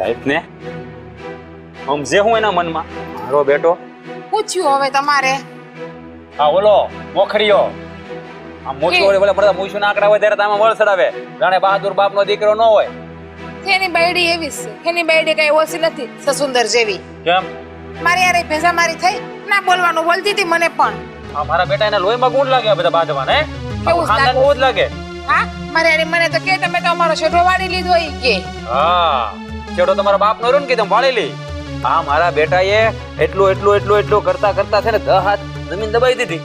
સાહેબ સમજે હું એના મનમાં. મારો બેટો. પૂછ્યું હવે તમારે. હા ઓલો મોખરીયો આ મોટી ઓલી ઓલે બધા મૂછું આંકડા હોય ત્યારે તમે વળ ચડાવે. જાણે બહાદુર બાપનો દીકરો ન હોય. એની બાયડી એવી છે. એની બાયડી કઈ ઓછી નથી સસુંદર જેવી. કેમ? મારી યારે ભેજા મારી થઈ ના બોલવાનું બોલતી હતી મને પણ. આ મારા બેટા એના લોહીમાં ગુણ લાગે બધા બાંધવાના કેવું ખાનદાન બહુ જ લાગે. હા મારી યારે મને તો કે તમે તો અમારો શેઠો વાળી લીધો ઈ કે. હા. છેડો તમારા બાપનો રહ્યો ને કીધું વાળી લે. આ મારા બેટાએ એટલું એટલું એટલું એટલું કરતા કરતા છે ને દહ હાથ જમીન દબાઈ દીધી.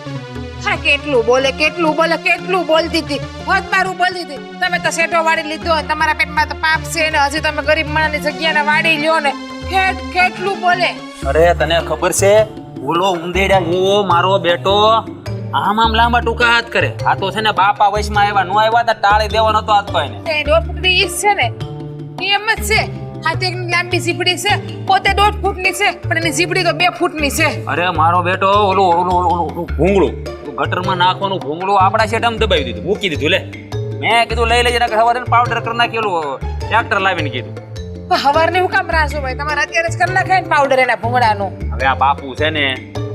હા કેટલું બોલે કેટલું બોલે કેટલું બોલ દીધી. હોત મારું બોલ દીધી. તમે તો સેટો વાળી લીધો તમારા પેટમાં તો પાપ છે ને હજી તમે ગરીબ માણસની જગ્યાને વાળી લ્યો ને. કેટ કેટલું બોલે? અરે તને ખબર છે? બોલો ઉંદેડા ઓ મારો બેટો આમ આમ લાંબા ટૂંકા હાથ કરે. આ તો છે ને બાપા વયસમાં આવ્યા નો આવ્યા તો ટાળી દેવાનો તો હાથ પાઈને ને ઈસ છે ને. નિયમ જ છે. હાથી એકની લાંબી ઝીપડી છે પોતે દોઢ ફૂટની છે પણ એની ઝીપડી તો બે ફૂટની છે. અરે મારો બેટો ઓલું ઓલું ઓલું ઓલું ઓલું ભૂંગળું ગટરમાં નાખવાનું ભૂંગળું આપણા શેઠ દબાવી દીધું મૂકી દીધું લે. મેં કીધું લઈ લેજે સવારે પાવડર કરી નાખી ઓલું ટ્રેક્ટર લાવીને કીધું. હવારની હું કામ રાસો ભાઈ તમારે અત્યારે જ કરી નાખાય ને પાવડર એના ભૂંગળાનું? હવે આ બાપુ છે ને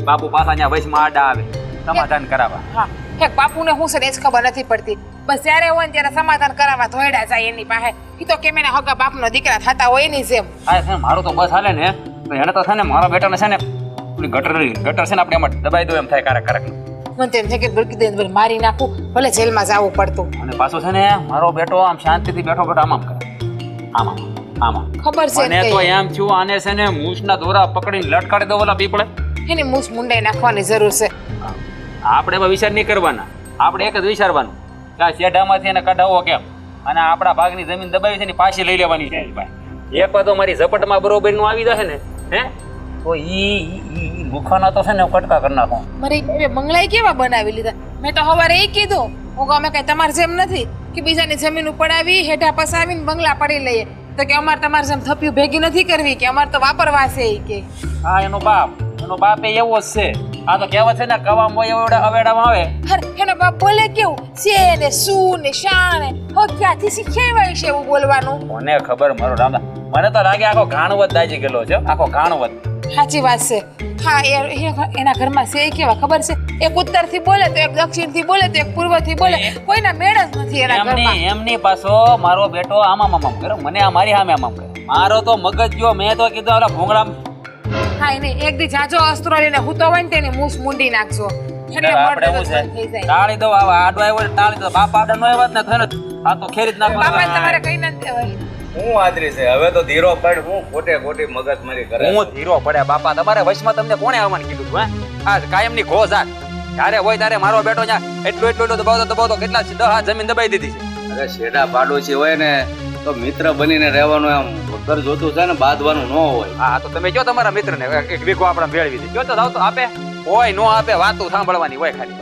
બાપુ પાછા અહીંયા વયસમાં આડા આવે. સમાધાન કરાવવા. હા. એક બાપુને હું છે ને જ ખબર નથી પડતી. બસ જ્યારે હોય ને ત્યારે સમાધાન કરાવવા ધોયડા જાય એની પાસે. એ તો કેમ એને હગા બાપનો દીકરા થતા હોય એની જેમ. હા છે મારું તો બસ હાલે ને. તો એને તો છે ને મારા બેટાને છે ને પેલી ગટર ગટર છે ને આપણે એમાં દબાઈ દો એમ થાય કારક કારક મને તેમ છે કે ભડકી દઈને મારી નાખું ભલે જેલમાં જવું પડતું. અને પાછો છે ને મારો બેટો આમ શાંતિથી બેઠો બેઠો આમ આમ કરે. આમ આમ આમ આમ. ખબર છે ને તો એમ થયું આને છે ને મૂછના દોરા પકડીને લટકાડી દો ઓલા પીપળે. એની મૂછ મુંડાઈ નાખવાની જરૂર છે. આપણે એમાં વિચાર નહીં કરવાના. આપણે એક જ વિચારવાનું કે આ શેઢામાંથી એને કઢાવવો કેમ? અને આપણા ભાગની જમીન દબાવી છે ને પાછી લઈ લેવાની છે ભાઈ એક તો મારી ઝપટમાં બરોબરનું આવી જશે ને હે? તો ઈ ઈ તો છે ને કટકા કરી નાખો. મારી બંગલાઈ કેવા બનાવી લીધા? મેં તો સવારે એ કીધું હું કહું અમે કઈ તમારી જેમ નથી કે બીજાની જમીન ઉપડાવી હેઠા પસાવીને બંગલા પડી લઈએ. તો કે અમારે તમારી જેમ થપ્યું ભેગી નથી કરવી કે અમારે તો વાપરવા છે એ કે. હા એનો બાપ એનો બાપ એ એવો જ છે. આ તો કહેવત છે ને કવા મોય એવડા અવેડામાં આવે. અરે એના બાપ બોલે કેવું? છે ને શું ને શા ને હો ક્યાંથી શીખેવાય છે એવું બોલવાનું? મને ખબર? મારો રામદા મને તો લાગે આખો ઘાણવત દાજી ગયેલો છે આખો ઘાણવત સાચી વાત છે. હા એના ઘરમાં છે એ કેવા ખબર છે? એક ઉત્તરથી બોલે તો એક દક્ષિણથી બોલે તો એક પૂર્વથી બોલે કોઈના મેળ જ નથી એના ઘરમાં. એમની પાછો મારો બેટો આમ આમ આમ કરે મને આ મારી સામે આમ આમ કરે. મારો તો મગજ ગયો મેં તો કીધું ઓલા ભૂંગળા હા એને એક દી જાજો અસ્ત્રો લઈને હૂતો હોય ને તેની મૂછ મુંડી નાખજો. એટલે આપણે એવું છે. ટાળી દો આવા આડો આવ્યો ટાળી દો બાપ આડો નો આવ્યો ને ખરે આ તો ખેરી જ બાપા તમારે કઈ ના દેવાય હું આદરી છે. હવે તો ધીરો પડ હું ખોટે ખોટી મગજમારી કરે હું ધીરો પડ્યા બાપા. તમારે વશમાં તમને કોણે આવવાનું કીધું હે? આ કાયમની ખો આ જ્યારે હોય ત્યારે મારો બેટો ત્યાં એટલું એટલું એટલું દબાવતો દબાવતો કેટલા દહ હાથ જમીન દબાઈ દીધી છે. અરે શેડા પાડોશી હોય ને તો મિત્ર બનીને રહેવાનું આમ વગર જોતું છે ને બાંધવાનું ન હોય. હા તો તમે જો તમારા મિત્રને? એક વીકો આપણે મેળવી દે જો તો આવતો આપે? હોય નો આપે વાતું સાંભળવાની હોય ખાલી.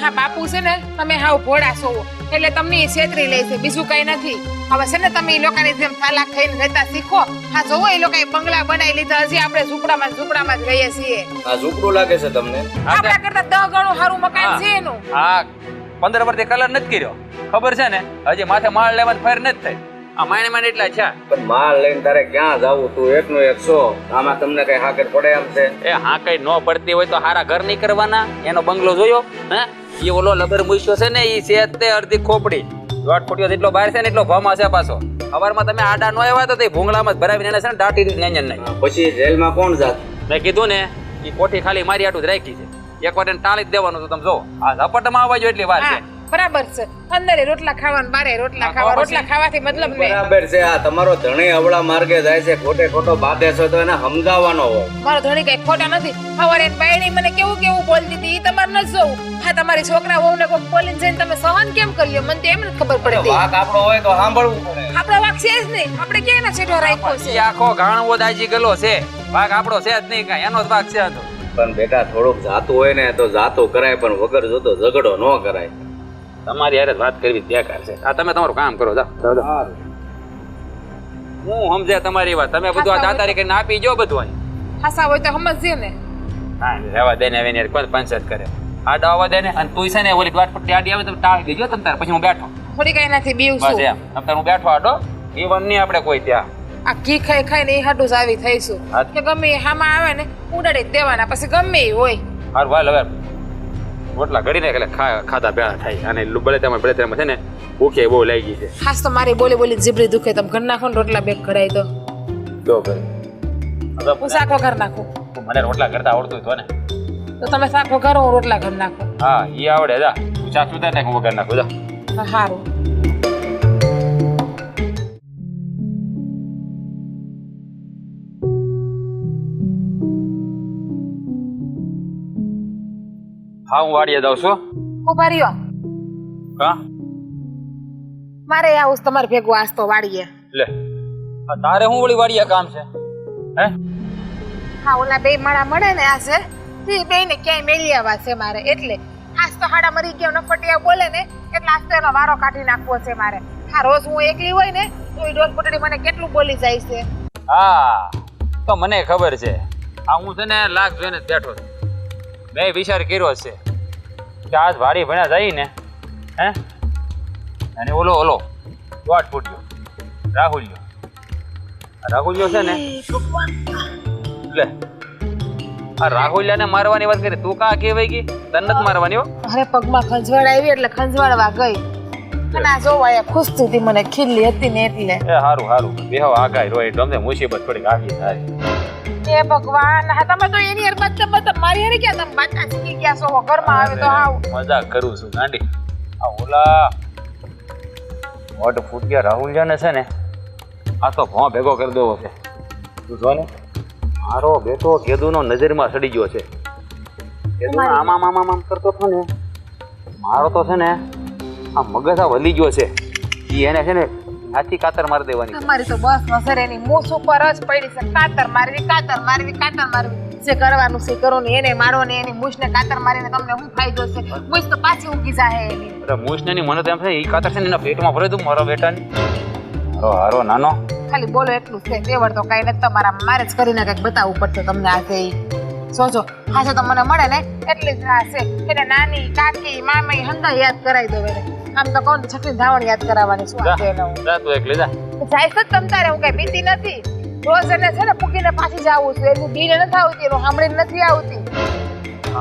હા બાપુ છે ને તમે હાવ ભોળા છો. એટલે તમને એ છેતરી લે છે. બીજું કઈ નથી. હવે છે ને તમે એ લોકોની જેમ ચાલાક થઈને રહેતા શીખો. હા જોવો એ લોકો બંગલા બનાવી લીધા હજી આપણે ઝૂંપડામાં ઝૂંપડામાં જ રહીએ છીએ. આ ઝૂંપડું લાગે છે તમને? આપણા કરતા દહ ગણું સારું મકાન છે એનું. હા પંદર વર્ષથી કલર નથી કર્યો. ખબર છે ને? હજી માથે માળ લેવાની ફેર નથી થઈ. આ માણે માણે એટલા છે. પણ માલ લઈને તારે ક્યાં જાવું? તું એકનો એક સો આમાં તમને કઈ હાકર પડે એમ છે. એ હા કઈ ન પડતી હોય તો હારા ઘર નહીં કરવાના? એનો બંગલો જોયો? હે? એ ઓલો લબર મૂછ્યો છે ને એ છે તે અડધી ખોપડી. દોઢ ફૂટ્યો જેટલો બહાર છે ને એટલો ભમા છે પાછો. સવારમાં તમે આડા નો આવ્યા તો તે ભૂંગળામાં જ ભરાવીને એને છે ને દાટી દીધી ને નહીં. પછી જેલમાં કોણ જાત? મેં કીધું ને એ કોઠી ખાલી મારી આટું જ રાખી છે. એક વાર એને ટાળી જ દેવાનું તો તમે જો આ ઝપટમાં આવવા જોઈએ એટલી વાર છે. બરાબર છે. અંદર રોટલા ખાવાનું બારે રોટલા ખાવા. રોટલા ખાવાથી મતલબ નહીં બરાબર છે આ તમારો ધણી અવળા માર્ગે જાય છે ખોટે ખોટો બાધે છે તો એને સમજાવવાનો હોય. મારો ધણી કઈ ખોટા નથી. સવારે બાયડી મને કેવું કેવું બોલતી હતી એ તમારે ન જોવું. હા તમારી છોકરા વહુ ને કોઈ બોલીને જઈને તમે સહન કેમ કર્યો? મને તો એમ જ ખબર પડતી વાક આપણો હોય તો સાંભળવું પડે. આપણો વાક છે જ નહીં. આપણે ક્યાં એના છેડો રાખ્યો છે? આખો ઘાણવો દાજી ગયેલો છે. ભાગ આપણો છે જ નહીં કાંઈ. એનો જ ભાગ છે આ પણ બેટા થોડુંક જાતું હોય ને તો જાતું કરાય પણ વગર જોતો ઝઘડો ન કરાય. તમારી હારે વાત કરવી બેકાર છે. આ તમે તમારું કામ કરો જા હું સમજે તમારી વાત. તમે બધું આ દાતારી કરીને આપી જો બધું અહીં. હાસા હોય તો સમજજે ને. હા રહેવા દે ને હવે કોઈ પંચાયત કરે? આડા ડાવા દે ને અને તું છે ને ઓલી વાટ પર આડી આવે તો ટાળી દેજો તમ તાર પછી હું બેઠો. થોડી કઈ નથી બીવ બસ એમ. તમ તાર હું બેઠો આડો. એ વન નહીં આપણે કોઈ ત્યાં. આ ઘી ખાઈ ખાઈને એ હાટું જ આવી થઈશું. કે ગમે એ હામાં આવે ને ઉડાડી દેવાના પછી ગમે એ હોય. હાર વાલ હવે. રોટલા ઘડીને એટલે ખાધા ભેળા થાય. અને બળેતામાં તેમાં છે ને ભૂખે બહુ લાગી છે. ખાસ તો મારી બોલી બોલી જીભરી દુખે. તમે ઘર નાખો ને રોટલા બેગ ઘડાય દો જો ભાઈ. હું શાક ઘર નાખું? મને રોટલા કરતા આવડતું હતું ને. તો તમે શાક કરો હું રોટલા ઘર નાખું. હા એ આવડે જા. તું ચા નાખું વઘાર નાખું જા. સારું હા હું વાડીએ જાઉં છું. ઊભા રહ્યો. હા? મારે આવું તમારે ભેગું આજ તો વાળીએ લે. તારે હું વળી વાડીએ કામ છે? હે? હા ઓલા બે માળા મળે ને આજે એ બે ને ક્યાંય મેલી આવા છે મારે એટલે. આજ તો હાડા મરી ગયો નફટિયા બોલે ને એટલે આજ તો એનો વારો કાઢી નાખવો છે મારે. હા રોજ હું એકલી હોય ને તો એ ડોલ પટડી મને કેટલું બોલી જાય છે. હા તો મને ખબર છે. આ હું છે ને લાખ જોઈને બેઠો છું. મેં વિચાર કર્યો છે કે આજ વાડી ભણ્યા જાય ને હે? અને ઓલો ઓલો દોઢ ફૂટ્યો. રાહુલ્યો. રાહુલ્યો છે ને લે આ રાહુલિયાને મારવાની વાત કરી. તું કા કહેવાય ગઈ? તને નથી મારવાની હો. અરે પગમાં ખંજવાળ આવી એટલે ખંજવાળવા ગઈ. અને આ જોવા ખુશ થતી મને ખીલી હતી ને એટલે એ સારું હારું. બેહો આગાય રોય. તમને મુસીબત થોડીક આવી થાય એ ભગવાન. હા તમે તો એની હારે બધા બધા મારી હારે ક્યાં તમે બાચા શીખી ગયા છો? ઘરમાં આવે તો આવ. મજા કરું છું ગાંડી. આ ઓલા મોઢ ફૂટ્યા જાને છે ને આ તો ભો ભેગો કરી દેવો છે. તું જો ને મારો બેટો કેદુનો નજરમાં સડી ગયો છે. કેદુ આમ આમ આમ કરતો હતો ને મારો તો છે ને આ મગજ આ વલી ગયો છે. એ એને છે ને હાથી કાતર મારી દેવાની તમારી તો બસ નજર એની મૂછ ઉપર જ પડી છે. કાતર મારવી કાતર મારવી કાતર મારવી. જે કરવાનું છે કરો ને એને મારો ને એની મૂછને કાતર મારીને તમને શું ફાયદો છે. મૂછ તો પાછી ઉગી જાય એની. અરે મૂછને ની મને તો એમ છે ઈ કાતર છે ને એના પેટમાં ભરે દઉં મારા બેટાની. હારો હારો નાનો. ખાલી બોલો એટલું છે. તેવડ તો કઈ નથી તમારા મારે જ કરીને કંઈક બતાવવું પડશે તમને આ છે સોચો હા તો મને મળે ને એટલી જ રાહ છે. એને નાની કાકી મામી હંદા યાદ કરાવી દો એને. આમ તો કોણ છઠ્ઠી ધાવણ યાદ કરાવવાની શું આજે એને. જા તું એકલી જા. જાય છે તમ તારે હું કઈ બીતી નથી. રોજ એને છે ને પૂકીને પાછી જાવું છું. એની બીને નથી આવતી એનું સાંભળીને નથી આવતી.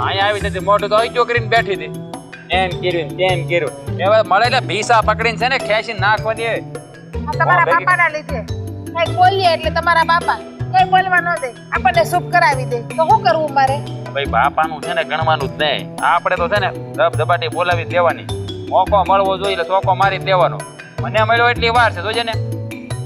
અહીંયા આવી નથી મોઢું તો અહીં કરીને બેઠી હતી. એમ કર્યું તેમ કર્યું. એવા મળે એટલે ભીસા પકડીને છે ને ખેંચી નાખવાની. તમારા. બાપાના લીધે. કઈ બોલીએ એટલે તમારા બાપા. કઈ બોલવા ન દે. આપણને સુખ કરાવી દે. તો શું કરવું મારે? ભાઈ બાપાનું છે ને ગણવાનું જ નહીં. આપણે તો છે ને દબ દબાટી બોલાવી દેવાની મોકો મળવો જોઈએ એટલે ચોકો મારી જ દેવાનો. મને મળ્યો એટલી વાર છે જોજે ને.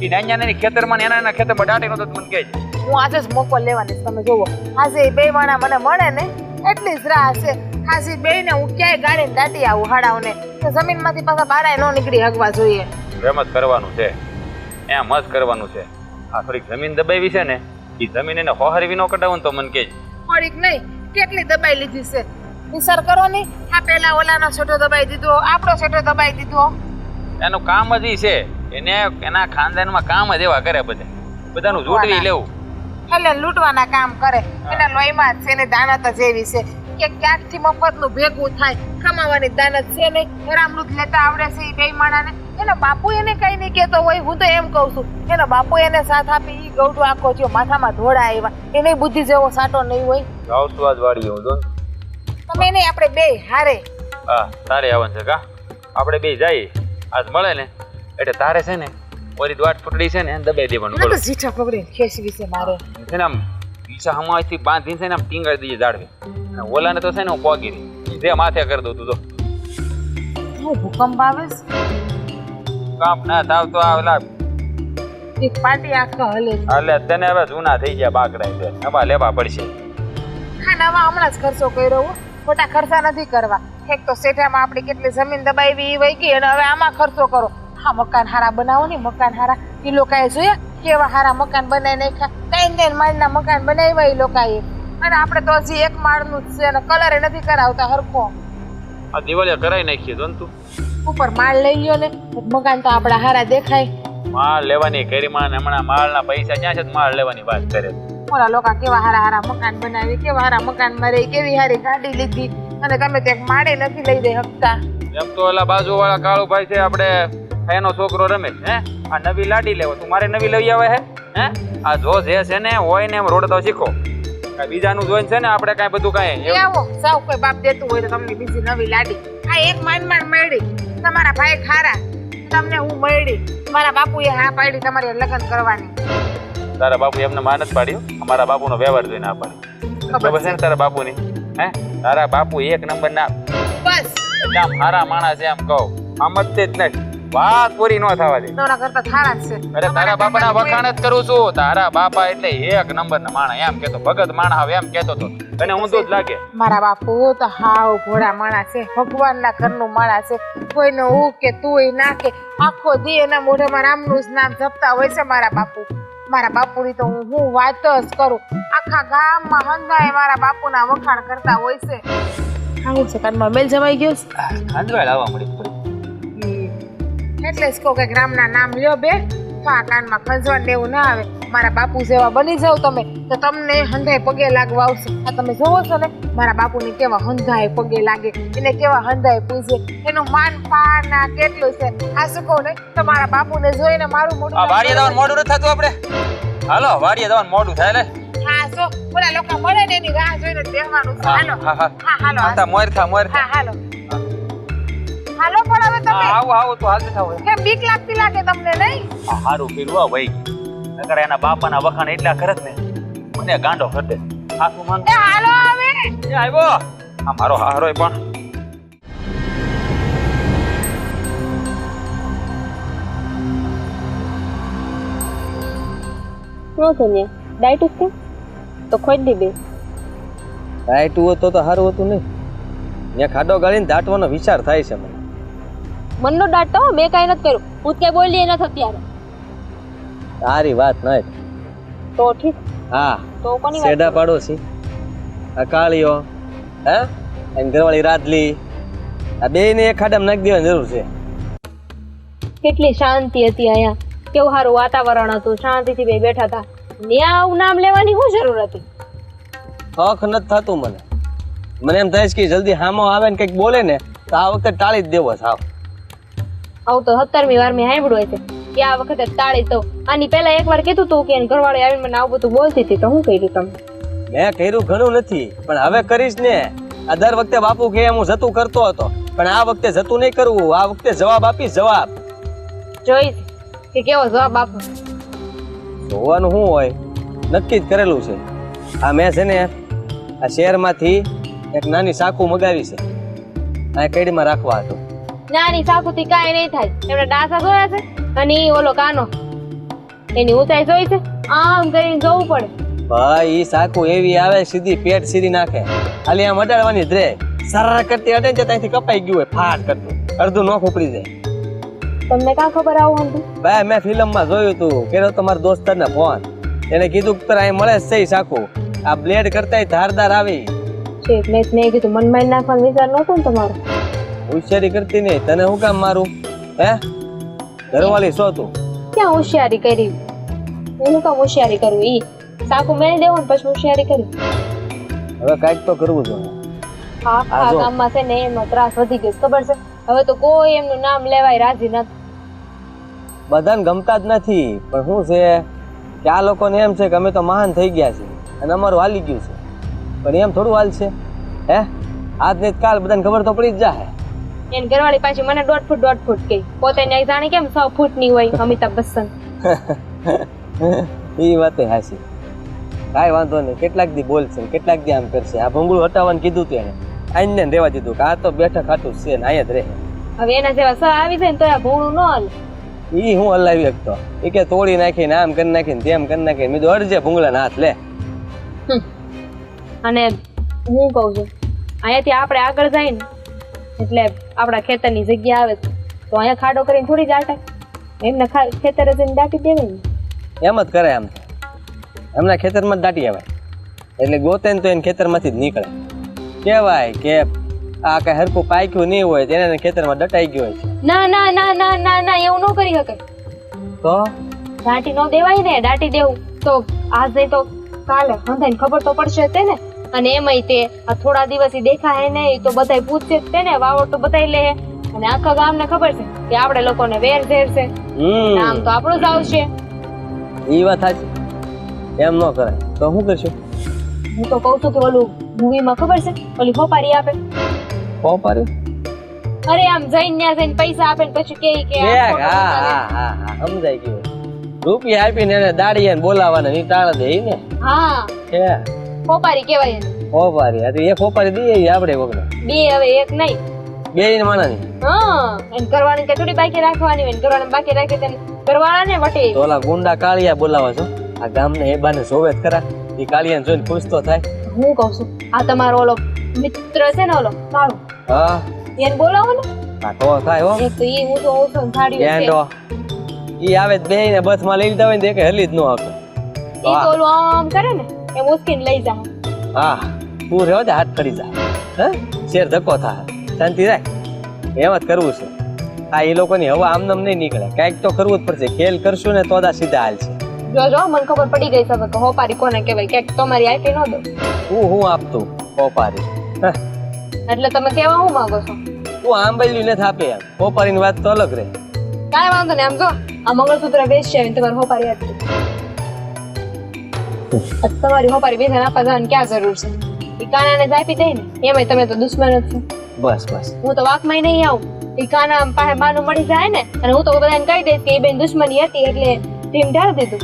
એ નાની નાની ખેતરમાં એના એના ખેતરમાં દાટી નતો મને કહે હું આજે જ મોકો લેવાની તમે જોવો. આજે બે વાણા મને મળે ને એટલી જ રાહ છે. ખાસી બે ને હું ક્યાંય ગાડીને દાટી આવું હાડાઓને. તો જમીનમાંથી પાછા બારાય ન નીકળી હગવા જોઈએ. રમત કરવાનું છે. એમ જ કરવાનું છે. આ થોડીક જમીન દબાવી છે ને એ જમીન એને હોહરવી ન કઢાવું તો મને કહે થોડીક નહીં કેટલી દબાઈ લીધી છે. વિચાર કરો ને. આ પેલા ઓલાનો છોટો દબાઈ દીધો આપણો છોટો દબાઈ દીધો. એનું કામ જ છે. એને એના ખાનદાનમાં કામ જ એવા કરે બધા. બધાનું જૂટવી લેવું. એટલે લૂંટવાના કામ કરે. એના લોહીમાં છે ને દાનત જ એવી છે કે ક્યાંકથી મફતનું ભેગું થાય. કમાવાની દાનત છે ને હરામૃત લેતા આવડે છે એ બે માણાને. એનો બાપુ એને કઈ નહીં કહેતો હોય હું તો એમ કહું છું. એનો બાપુ એને સાથ આપી એ ગૌડું આખો થયો માથામાં ધોળા આવ્યા. એને બુદ્ધિ જેવો સાટો નહીં હોય. ગૌસવાદ વાળી હું. તમે નહીં આપણે બે હારે. હા તારે આવવાનું છે કા? આપણે બે જઈએ આજ મળે ને? એટલે તારે છે ને ઓલી દ્વાટ ફૂટડી છે ને એને દબાઈ દેવાનું બોલો. જીઠા પકડી ખેંચવી છે મારે. છે ને આમ પીછા હમાથી બાંધીને છે ને આમ ટીંગાડી દઈએ જાડવે અને ઓલાને તો છે ને હું પોગી દઈ જે માથે કરી દઉં તું તો. હું ભૂકંપ આવે ભૂકંપ ના થાવ તો આ ઓલા એક પાટી આખા હલે હલે તને હવે જૂના થઈ ગયા બાકડા છે. નવા લેવા પડશે. હા નવા હમણાં જ ખર્ચો કર્યો. ખોટા ખર્ચા નથી કરવા. એક તો શેઠામાં આપણી કેટલી જમીન દબાવી એ વહી ગઈ અને હવે આમાં ખર્ચો કરો. હા મકાન હારા બનાવો ને મકાન હારા. એ લોકોએ જોયા કેવા હારા મકાન બનાવી નાખ્યા. ત્રણ ત્રણ માળના મકાન બનાવ્યા એ લોકોએ. અને આપણે તો હજી એક માળનું જ છે અને કલર નથી કરાવતા હરખો. આ દિવાળીયા કરાવી નાખીએ જો તું. ઉપર માળ લઈ લ્યો ને. મકાન તો આપણા હારા દેખાય. માળ લેવાની કરીમાં ને હમણાં માળના પૈસા ક્યાં છે માળ લેવાની વાત કરે. ઓલા લોકો કેવા હારા હારા મકાન બનાવી કેવા હારા મકાનમાં રહી કેવી હારી ગાડી લીધી અને તમે ત્યાં માળે નથી લઈ દઈ શકતા એમ તો ઓલા બાજુ વાળા કાળુભાઈ છે આપણે એનો છોકરો રમેશ હે? આ નવી લાડી લેવો તું મારે નવી લઈ આવે હે? હે? આ જો જે છે ને હોય ને એમ રોડતો શીખો. કાંઈ બીજાનું જોઈને છે ને આપણે કાંઈ બધું કાંઈ આવો સાવ કોઈ બાપ દેતું હોય તો તમને બીજી નવી લાડી. આ એક માન માન મળી તમારા ભાઈ ખારા તમને હું મળી. મારા બાપુએ હા પાડી તમારે લગ્ન કરવાની. તારા બાપુ એમને માન જ પાડ્યું. અમારા બાપુનો વ્યવહાર જોઈને આ પાડ્યો. ખબર છે ને તારા બાપુની? હે? તારા બાપુ એક નંબર ના બસ. એકદમ હારા માણસ એમ કહું. સમજતે જ નહીં વાત પૂરી ન થવા દે તારા કરતા થારા છે. અરે તારા બાપાના વખાણ જ કરું છું. તારા બાપા એટલે એક નંબર ના માણસ. એમ કેતો ભગત માણસ હવે એમ કેતો તો. અને હું તો જ લાગે. મારા બાપુ તો હાવ ભોળા માણસ છે. ભગવાનના ઘરનું માણસ છે. કોઈનો હું કે તું નાખે આખો દી એના મોઢામાં રામનું જ નામ જપતા હોય છે મારા બાપુ. મારા બાપુની તો હું હું વાત જ કરું. આખા ગામમાં હંધાય મારા બાપુના વખાણ કરતા હોય છે. આવું છે કાનમાં મેલ જમાઈ ગયો છે? આવવા મળી એટલે જ કહું કે ગ્રામના નામ લ્યો બે. આ કાનમાં ખંજવાળ દેવું ના આવે. મારા બાપુ જેવા બની જાવ તમે તો તમને હંધાય પગે લાગવા આવશે. આ તમે જોવો છો ને મારા બાપુને કેવા હંધાય પગે લાગે એને કેવા હંધાય પૂછે એનું માન પાન આ કેટલું છે? આ શું કહું ને તો મારા બાપુને જોઈને મારું મોઢું વાડીએ દવાનું મોડું નથી થતું આપણે? હાલો વાડીએ દવાનું મોડું થાય લે. હા જો પેલા લોકો મળે ને એની રાહ જોઈને છે. હાલો. હા હા. હા હાલો આતા મોર થા મોર થા હા હાલો. હાલો પણ હવે તમે આવો આવો તો હાલ થાવ કે બીક લાગતી લાગે તમને નહીં? આ હારું ફીરવા ભાઈ. નકર એના બાપાના વખાણ એટલા કરત ને મને ગાંડો કરી દે. આખું માન. એ હાલો આવે એ આવ્યો. આ મારો હારોય પણ. શું છે ને ડાયટ ઉઠકે તો ખોઈ દે બે. ડાયટ હતું તો સારું હતું નહીં. ત્યાં ખાડો ગાળીને દાટવાનો વિચાર થાય છે મને. મનનો ડાટો મેં કાંઈ નથી કર્યું. હું કઈ બોલી નથી અત્યારે. તારી વાત નહીં. તો ઠીક. હા તો કોની સેડા પાડોશી. આ કાળીઓ હે? એની ઘરવાળી રાદલી આ બે ને એક ખાડામાં નાખી દેવાની જરૂર છે. કેટલી શાંતિ હતી અહીંયા. કેવું સારું વાતાવરણ હતું શાંતિથી બે બેઠા હતા. ત્યાં આવું નામ લેવાની શું જરૂર હતી? હક નથી થતું મને. મને એમ થાય કે જલ્દી હામો આવે ને કંઈક બોલે ને તો આ વખતે ટાળી જ દેવો સાવ. આવું તો સત્તરમી વાર મેં સાંભળ્યું છે કે આ વખતે તાળી તો આની પહેલા એકવાર કીધું તું કે એની ઘરવાળી આવીને મને આવું બધું બોલતી હતી તો હું કર્યું તમે મેં કર્યું ઘણું નથી પણ હવે કરીશ ને. આ દર વખતે બાપુ કે હું જતું કરતો હતો પણ આ વખતે જતું નહીં કરવું. આ વખતે જવાબ આપી જવાબ. જોઈશ કે કેવો જવાબ આપો. જોવાનું શું હોય? નક્કી જ કરેલું છે. આ મેં છે ને આ શહેરમાંથી એક નાની સાકુ મગાવી છે. આ કેડીમાં રાખવા હતું. નાની સાકુથી કાંઈ નહીં થાય. એમણે ડાસા જોયા છે અને ઈ ઓલો કાનો. એની ઊંચાઈ જોઈ છે. આમ કરીને જોવું પડે. ભાઈ ઈ સાકુ એવી આવે સીધી પેટ સીધી નાખે. ખાલી આમ અડાડવાની જ રે. સર કરતી અડે છે ત્યાંથી કપાઈ ગયું હોય ફાટ કરતું. અડધું નોખ ઉપડી જાય. તમને કા ખબર આવું હતું ભાઈ મેં ફિલ્મમાં જોયું હતું કેરો તમારા દોસ્તને ફોન. એને કીધું કે તારે મળે છે ઈ સાકુ. આ બ્લેડ કરતાય ધારદાર આવી. મેં કીધું મનમાં નાખવાનો વિચાર નહોતો ને તમારો. હોશિયારી કરતી નહીં તને શું કામ મારું? હે? ઘરવાળી છો તું? ક્યાં હોશિયારી કરી? હું કામ હોશિયારી કરું ઈ? સાકુ મેળ દેવો ને પછી હોશિયારી કરી. હવે કાંઈક તો કરવું જોઈએ હા આ. ગામમાં છે ને એમનો ત્રાસ વધી ગયો ખબર છે? હવે તો કોઈ એમનું નામ લેવાય રાજી નથી. બધાને ગમતા જ નથી. પણ શું છે કે આ લોકોને એમ છે કે અમે તો મહાન થઈ ગયા છીએ અને અમારું હાલી ગયું છે. પણ એમ થોડું હાલ છે હે? આજ ને કાલ બધાને ખબર તો પડી જ જાય એની ઘરવાળી પાછી મને દોઢ ફૂટ દોઢ ફૂટ કહી. પોતે ન્યાય જાણે કેમ સો ફૂટની હોય અમિતાભ બચ્ચન એ વાતે હાસી કાંઈ વાંધો નહીં. કેટલાક દી બોલશે કેટલાક દી આમ કરશે. આ ભંગુળ હટાવવાનું કીધું તું એને. આઈને ને રહેવા દીધું કે આ તો બેઠા ખાતું છે ને અહીંયા જ રહે. હવે એના જેવા સ આવી જાય ને તો આ ભૂણું ન હાલે. ઈ હું હલાવી શકતો એ કે તોડી નાખીને આમ કરી નાખીને તેમ કરી નાખીને મેં તો અડજે ભૂંગળાના હાથ લે. અને હું કહું છું અહીંયાથી આપણે આગળ જાય ને એટલે આપણા ખેતરની જગ્યા આવે તો અહીંયા ખાડો કરીને થોડી જ એમને ખેતરે જઈને દાટી દેવે ને. એમ જ કરે આમ. એમના ખેતરમાં જ દાટી આવે એટલે ગોતે તો એને ખેતરમાંથી જ નીકળે. કહેવાય કે આ કઈ હરકું પાક્યું નહીં હોય તેને ખેતરમાં દટાઈ ગયો છે ના ના ના ના ના ના એવું ન કરી શકે. તો? દાટી ન દેવાય ને દાટી દેવું. તો આજ તો કાલે હંધાઈને ખબર તો પડશે તેને. ને અને એમાંય તે આ થોડા દિવસથી દેખાય નહીં તો બધાય પૂછશે જ તે ને વાવડ તો બધાય લે. અને આખા ગામને ખબર છે કે આપણે લોકોને વેર ઝેર છે નામ તો આપણું જ આવશે. એ વાત સાચી. એમ ન કરાય. તો શું કરશું? હું તો કહું છું કે ઓલું મૂવીમાં ખબર છે? ઓલી હોપારી આપે. પોપારી અરે આમ જઈને ત્યાં જઈને પૈસા આપે ને પછી કે કે હા હા હા હા સમજાઈ ગયું. રૂપિયા આપીને એને દાડીએ બોલાવાને ની ટાળ દે ને. હા. હે. હોપારી કહેવાય એને. પોપારી આ તો એક ફોપારી દઈએ આપણે કોકને બે હવે એક નહીં. બે ને માણાની. હા એને કરવાની કચોડી બાકી રાખવાની હોય કરવાની બાકી રાખી તેમ કરવાના ને વટે. ઓલા ગુંડા કાળિયા બોલાવા છો? આ ગામને એ બાને જોવે ખરા. એ કાળિયાને જોઈને ખુશ તો થાય. હું કહું છું આ તમારો ઓલો મિત્ર છે ને ઓલો કાળો હા. એને બોલાવો ને. હા તો થાય હો. એક તો ઈ હું તો ઓછો તો છે. ઈ આવે બે ને બસમાં લઈ લીધા હોય ને એકે હલી જ ન આવે ઈ ઓલું આમ કરે ને. એમ ઉસકીને લઈ જા. હા તું રહ્યો દે હાથ ફરી જા. હે? શેર ધક્કો થા શાંતિ રાખ. એમ જ કરવું છે. આ એ લોકોની હવા આમનામ નહીં નીકળે. કાંઈક તો કરવું જ પડશે. ખેલ કરશું ને તો દા સીધા હાલ છે. જો જો મને ખબર પડી ગઈ છે કે હોપારી કોને કહેવાય? ક્યાંક તમારી આપી ન દો. હું હું આપતું પોપારી હે, એટલે તમે કેવા હું માંગો છો? તું આંબલ્યું નથી આપે એમ. પોપારીની વાત તો અલગ રહે. કાંઈ વાંધો નહીં. આમ જો આ મંગળસૂત્ર વેચશે આવીને તમારી હોપારી આપી. તમારી હોપારી બેસાને ના જવાની ક્યાં જરૂર છે? એ કાનાને જ આપી દે ને. એમાંય તમે તો દુશ્મન જ છો. બસ બસ. હું તો વાકમાં નહીં આવું. કાના પાસે બાનું મળી જાય ને અને હું તો બધાને કહી દઈશ કે એ બેન દુશ્મની હતી એટલે ટીમ ઢાળ દીધું.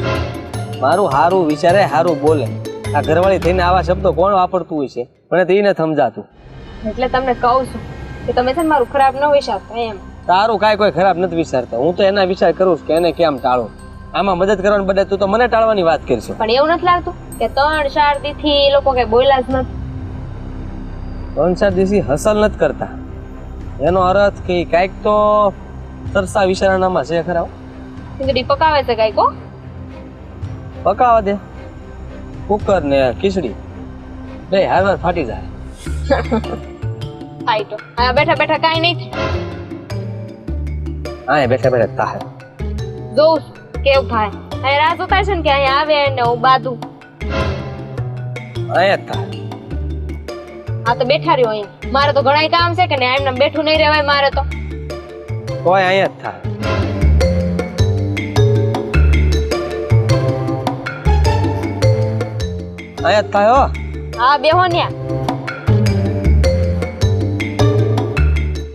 મારું હારું વિચારે હારું બોલે. આ ઘરવાળી થઈને આવા શબ્દો કોણ વાપરતું હોય છે? મને તો ઈ સમજાતું. એટલે તમને કહું છું કે તમે છે મારું ખરાબ ન વિચારતા એમ. તારું કાંઈ કોઈ ખરાબ નથી વિચારતા. હું તો એના વિચાર કરું છું કે એને કેમ ટાળું. આમાં મદદ કરવાની બદલે તું તો મને ટાળવાની વાત કરશો. પણ એવું નથી લાગતું કે ત્રણ ચાર દીથી એ લોકો કઈ બોલ્યા જ નથી. ત્રણ ચાર દિવસથી હસલ નથી કરતા. એનો અર્થ કે કંઈક તો તરસા વિચારણામાં છે ખરા ખીચડી પકાવે છે કાંઈક પકાવા દે. કુકર ને ખીચડી. બે હારવાર ફાટી જાય. થાય તો. આ બેઠા બેઠા કાંઈ નહીં. હા બેઠા બેઠા તાહે. જોઉં કેવું થાય અહીં રાહ જોતા છે ને કે અહીંયા આવે ને હું બાદુ અહીંયા થાય. આ તો બેઠા રહ્યો અહીં. મારે તો ઘણા કામ છે કે ને એમને બેઠું નહીં રહેવાય મારે તો. કોઈ અહીંયા જ થાય. અહીંયા થાય હો. હા બેહો ન્યા.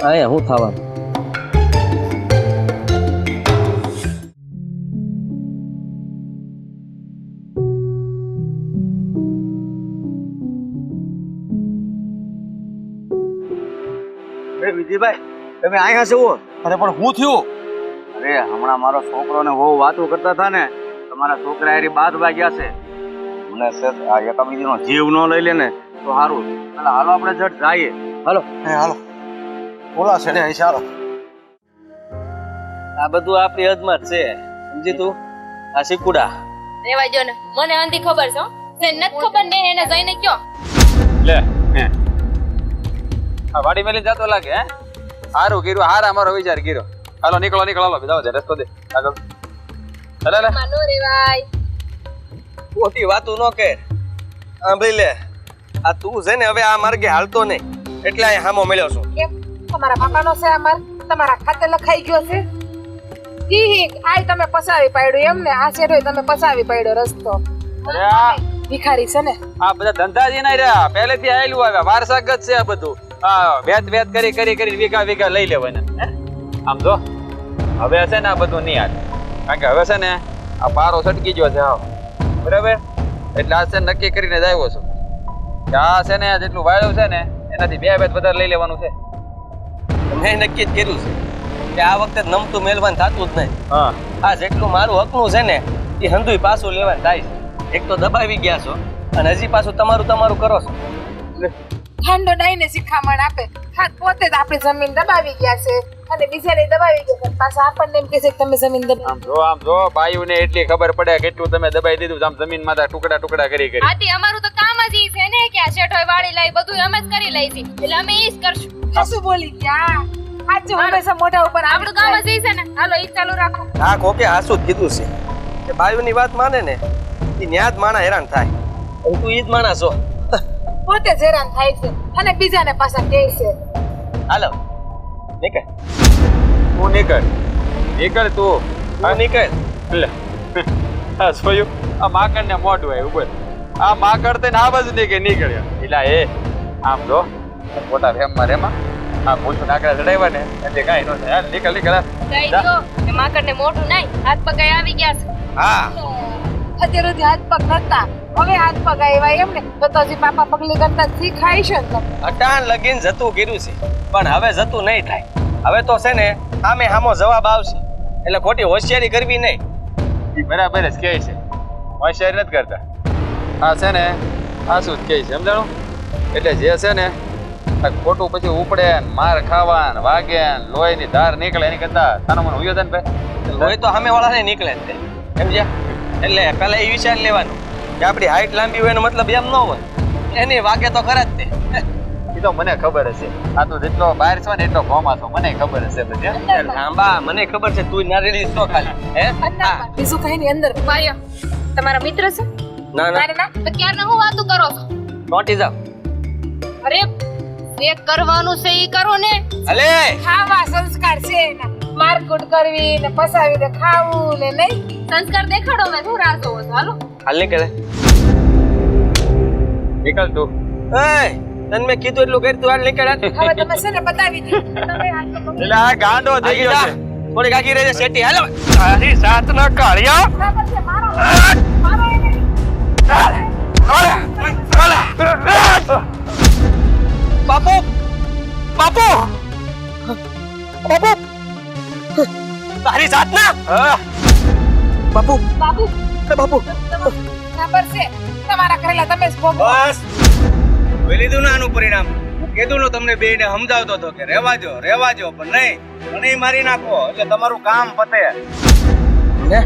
અહીંયા હું થવાનું? અરે તમે અહીંયા છો? અરે પણ હું થયું? અરે હમણાં મારો છોકરો ને બહુ વાતો કરતા હતા ને તમારા છોકરા એરી બાદ વાગ્યા છે. મને સર આ એકાબીજીનો જીવ ન લઈ લે ને તો સારું એટલે હાલો આપણે જટ જઈએ. હાલો. હે હાલો. બોલા છે ને ચાલો આ બધું આપણી હદમાં છે. સમજી તું? આ શીકુડા રેવા જો ને. મને અંધી ખબર છે ને નત ખબર ને એને જઈને કયો. લે હે. આ વાડી મેલી જાતો લાગે હે? સારું કર્યું હારા મારો વિચાર ગીરો. હાલો નીકળો નીકળો. હાલો છે રસ્તો દે. આગળ. ચાલે લે. માનો રેવાય ખોટી વાતું ન કે. સાંભળી લે આ તું છે ને હવે આ માર્ગે હાલતો નહીં. એટલે અહીં હામો મળ્યો છું. કેમ? તમારા પાપાનો છે અમાર તમારા ખાતે લખાઈ ગયો છે? ઠીક આય તમે પસાવી પાડ્યો એમ ને? આ શેડો તમે પસાવી પાડ્યો રસ્તો. આ. ભિખારી છે ને? આ બધા ધંધાજી ના રહ્યા. પહેલેથી આયેલું આવ્યા. વારસાગત છે આ બધું. આ વેત વેત કરી કરી કરી વીઘા વીઘા લઈ લેવાના આમ જો હવે છે ને આ બધું નહીં હાલે. કારણ કે હવે છે ને આ પારો સટકી ગયો છે. બરાબર? એટલે આ છે નક્કી કરીને જ આવ્યો છું. કે આ છે ને જેટલું વાયલું છે ને એનાથી બે વેત વધારે લઈ લેવાનું છે. મેં નક્કી જ કર્યું છે કે આ વખતે નમતું મેલવાન થતું જ નહીં. આ જેટલું મારું હકનું છે ને એ હંધુય પાછું લેવાનું થાય છે. એક તો દબાવી ગયા છો અને હજી પાછું તમારું તમારું કરો છો. ઠંડો ડાઈને શિખામણ આપે. ખાત પોતે જ આપણી જમીન દબાવી ગયા છે અને બીજાને દબાવી ગયા છે પાછા આપણને એમ કહે છે કે તમે જમીન દબાવી આમ જો આમ જો બાયુને એટલી ખબર પડે કેટલું તમે દબાઈ દીધું આમ જમીનમાં ટુકડા ટુકડા કરી કરી. આથી અમારું તો કામ જ ઈ છે ને કે આ શેઠોય વાળી લઈ બધું અમે જ કરી લઈ છી. એટલે અમે ઈ જ કરશું. શું બોલી ગયા? સાચું હંમેશા મોઢા ઉપર આપણું કામ જ ઈ છે ને. હાલો ઈ ચાલુ રાખો. હા કોકે હાસુ જ કીધું છે? કે બાયુની વાત માને ને ઈ ન્યા જ માણા હેરાન થાય. તું ઈ જ માણા છો પોતે જ હેરાન થાય છે અને બીજાને પાછા કહે છે. હાલો નીકળ. તું નીકળ. નીકળ તું. હા નીકળ. લે. આ સોયું આ માકડ ને મોઢું આવ્યું બોલ આ માકડ તે આ બાજુ કે નીકળ્યો એટલે એ આમ જો મોટા રેમમાં રેમાં. આ મૂછું નાકડા ચડાવ્યા ને એટલે કાંઈ નો થાય. નીકળ નીકળ માકડને મોઢું નહીં હાથ પગ આવી ગયા છે. હા. અત્યાર હાથ પગ નતા હવે હાથ પગ આવ્યા એમ ને તો તો હજી પાપા પગલી કરતા શીખાય છે ને અટાણ લગીન જતું કર્યું છે પણ હવે જતું નહીં થાય. હવે તો છે ને સામે સામો જવાબ આવશે. એટલે ખોટી હોશિયારી કરવી નહીં. ઈ બરાબર જ કહે છે. હોશિયારી નથી કરતા. આ છે ને આ શું જ કહે છે સમજાણું? એટલે જે છે ને આ ખોટું પછી ઉપડે ને માર ખાવા ને વાગે ને લોહીની ધાર નીકળે એની કરતા તાનો મને ઉયો ને ભાઈ. લોહી તો સામે વાળાને નીકળે જ તે સમજ્યા? એટલે પહેલા એ વિચાર લેવાનું. કે આપણી હાઈટ લાંબી હોય એનો મતલબ એમ ન હોય. એની વાગે તો ખરા જ તે. એ તો મને ખબર હશે. આ તું જેટલો બહાર છો ને એટલો ભોમા છો. મને ખબર હશે બધી લાંબા મને ખબર છે તું નારેલી તો ખાલી હે? બીજું કઈ ની અંદર ભાઈઓ તમારા મિત્ર છે? ના ના. ના ના? તો ક્યારના હું વાતું કરો નોટ જાવ અરે જે કરવાનું છે એ કરો ને. અલે! ખાવા સંસ્કાર છે એના. મારકુટ કરવી ને પસાવીને ખાવું ને નહીં. સંસ્કાર દેખાડો મેં શું રાતો હાલો. હાલ નીકળે નીકળ તું એય તને મેં કીધું એટલું કરી તું હાલ નીકળે હવે તમે છે ને બતાવી દીધું તમે હાથ પગ એટલે આ ગાંડો થઈ આગી ગયો જા. છે. થોડીક આગી રહેજે શેઠી. હાલો. તારી સાત ન કાળિયા. બરાબર છે મારો મારો એને બાપુ બાપુ. બાપુ. તારી જાત ના બાપુ. બાબુ એ બાપુ. ખબર છે તમારા કરેલા તમે જ ભોગવો. બસ. જોઈ લીધું ને આનું પરિણામ. હું કીધું ને તમને બે ને સમજાવતો હતો કે રહેવા જો રહેવા જો પણ નહીં. મને મારી નાખો. એટલે તમારું કામ પતે. ને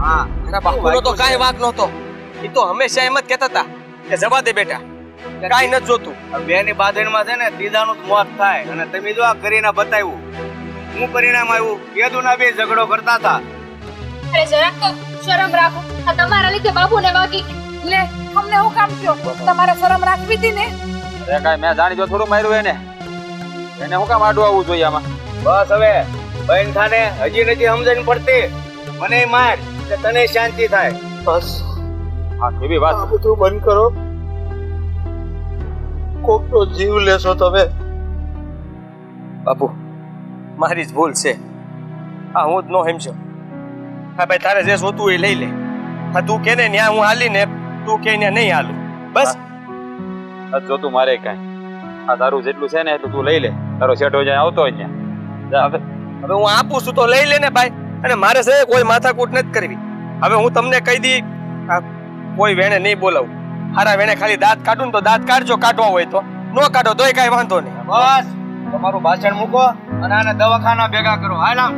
હા. તારા બાપુનો તો કાંઈ વાત નહોતો. એ તો હંમેશા એમ જ કહેતા હતા કે જવા દે બેટા. કાંઈ નથી જોતું. બે ની બાંધણમાં છે ને ત્રીજાનું જ મોત થાય. અને તમે જો આ કરીને બતાવ્યું. શું પરિણામ આવ્યું. કેદુ ના બે ઝઘડો કરતા હતા. અરે જરાક તો શરમ રાખો. આ તમારા લીધે બાબુને વાગી લે અમને હું કામ થયો? તમારે શરમ રાખવી હતી ને? અરે કાઈ મેં જાણી જો થોડું માર્યું એને. એને હું કામ આડું આવવું જોઈએ આમાં? બસ હવે બહેન થાને હજી નથી સમજણ પડતી. મને માર કે તને શાંતિ થાય. બસ. હા કેવી વાત. આ બધું બંધ કરો. કોકનો જીવ લેશો તમે. બાપુ મારી જ ભૂલ છે. હા હું જ નો હેમશો. હા ભાઈ તારે જે જોતું એ લઈ લે. હા તું કે ને ન્યા હું હાલી ને તું કે ને નહીં હાલું. બસ. જોતું મારે કાંઈ. આ તારું જેટલું છે ને એટલું તું લઈ લે. તારો શેઠો જાય આવતો હોય ત્યાં હવે હવે હું આપું છું તો લઈ લે ને ભાઈ. અને મારે છે કોઈ માથાકૂટ નથી કરવી. હવે હું તમને કહી દી કોઈ વેણે નહીં બોલાવું. હારા વેણે ખાલી દાંત કાઢું તો દાંત કાઢજો કાઢવા હોય તો. નો કાઢો તોય કાંઈ વાંધો નહીં. બસ. તમારું ભાષણ મૂકો અને આને દવાખાના ભેગા કરો. હાલ આમ.